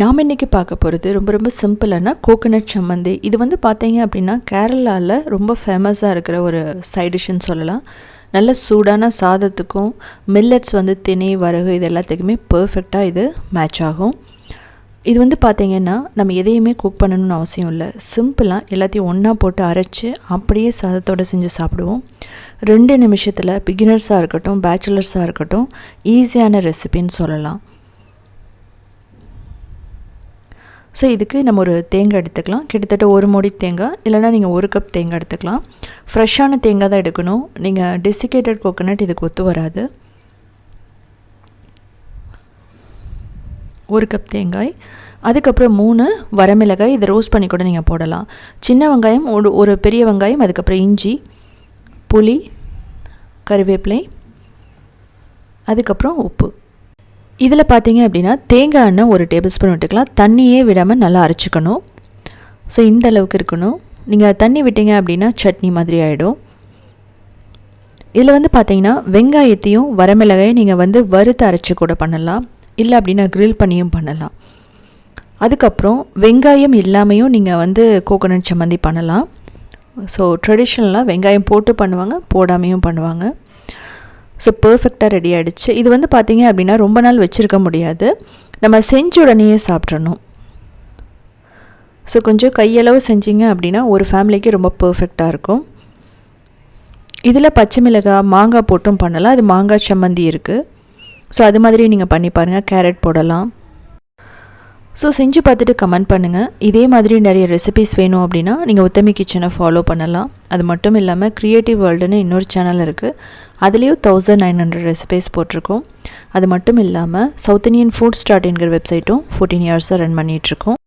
நாம் இன்றைக்கி பார்க்க போகிறது ரொம்ப ரொம்ப சிம்பிளான கோகனட் சம்மந்தி. இது வந்து பார்த்தீங்க அப்படின்னா கேரளாவில் ரொம்ப ஃபேமஸாக இருக்கிற ஒரு சைடிஷ்ன்னு சொல்லலாம். நல்ல சூடான சாதத்துக்கும் மில்லட்ஸ் வந்து திணை வரகு இது எல்லாத்துக்குமே பர்ஃபெக்டாக இது மேட்ச் ஆகும். இது வந்து பார்த்திங்கன்னா நம்ம எதையுமே குக் பண்ணணும்னு அவசியம் இல்லை. சிம்பிளாக எல்லாத்தையும் ஒன்றா போட்டு அரைச்சி அப்படியே சாதத்தோடு செஞ்சு சாப்பிடுவோம். ரெண்டு நிமிஷத்தில் பிகினர்ஸாக இருக்கட்டும் பேச்சுலர்ஸாக இருக்கட்டும் ஈஸியான ரெசிபின்னு சொல்லலாம். ஸோ இதுக்கு நம்ம ஒரு தேங்காய் எடுத்துக்கலாம். கிட்டத்தட்ட ஒரு மூடி தேங்காய் இல்லைனா நீங்கள் ஒரு கப் தேங்காய் எடுத்துக்கலாம். ஃப்ரெஷ்ஷான தேங்காய் தான் எடுக்கணும். நீங்கள் டெசிகேட்டட் கோகோனட் இதுக்கு ஒத்து வராது. ஒரு கப் தேங்காய். அதுக்கப்புறம் மூணு வரமிளகாய் இதை ரோஸ்ட் பண்ணி கூட நீங்கள் போடலாம். சின்ன வெங்காயம் ஒரு ஒரு பெரிய வெங்காயம் அதுக்கப்புறம் இஞ்சி புளி கருவேப்பிலை அதுக்கப்புறம் உப்பு. இதில் பார்த்தீங்க அப்படின்னா தேங்காய் எண்ணெய் ஒரு டேபிள் ஸ்பூன் விட்டுக்கலாம். தண்ணியே விடாமல் நல்லா அரைச்சிக்கணும். ஸோ இந்த அளவுக்கு இருக்கணும். நீங்கள் தண்ணி விட்டீங்க அப்படின்னா சட்னி மாதிரி ஆகிடும் இதில் வந்து பார்த்தீங்கன்னா வெங்காயத்தையும் வரமிளகாயும் நீங்கள் வந்து வறுத்து அரைச்சி கூட பண்ணலாம். இல்லை அப்படின்னா க்ரில் பண்ணியும் பண்ணலாம். அதுக்கப்புறம் வெங்காயம் இல்லாமையும் நீங்கள் வந்து கோகோனட் சம்மந்தி பண்ணலாம். ஸோ ட்ரெடிஷ்னலாக வெங்காயம் போட்டு பண்ணுவாங்க போடாமையும் பண்ணுவாங்க. ஸோ பர்ஃபெக்டாக ரெடி ஆகிடுச்சு இது வந்து பார்த்திங்க அப்படின்னா ரொம்ப நாள் வச்சுருக்க முடியாது. நம்ம செஞ்ச உடனேயே சாப்பிட்றணும் ஸோ கொஞ்சம் கையளவு செஞ்சிங்க அப்படின்னா ஒரு ஃபேமிலிக்கு ரொம்ப பர்ஃபெக்டாக இருக்கும். இதில் பச்சை மிளகாய் மாங்காய் போட்டும் பண்ணலாம். அது மாங்காய் சம்மந்தி இருக்குது ஸோ அது மாதிரி நீங்கள் பண்ணி பாருங்கள் கேரட் போடலாம். ஸோ செஞ்சு பார்த்துட்டு கமெண்ட் பண்ணுங்கள் இதே மாதிரி நிறைய ரெசிபிஸ் வேணும் அப்படின்னா நீங்கள் உத்தமி கிச்சனை ஃபாலோ பண்ணலாம். அது மட்டும் இல்லாமல் க்ரியேட்டிவ் வேர்ல்டுன்னு இன்னொரு சேனல் இருக்குது அதுலேயும் தௌசண்ட் நைன் ஹண்ட்ரட் ரெசிபிஸ் போட்டிருக்கோம். அது மட்டும் இல்லாமல் சவுத் இந்தியன் ஃபுட் ஸ்டார்ட் என்கிற வெப்சைட்டும் ஃபோர்டீன் இயர்ஸாக ரன் பண்ணிகிட்ருக்கோம்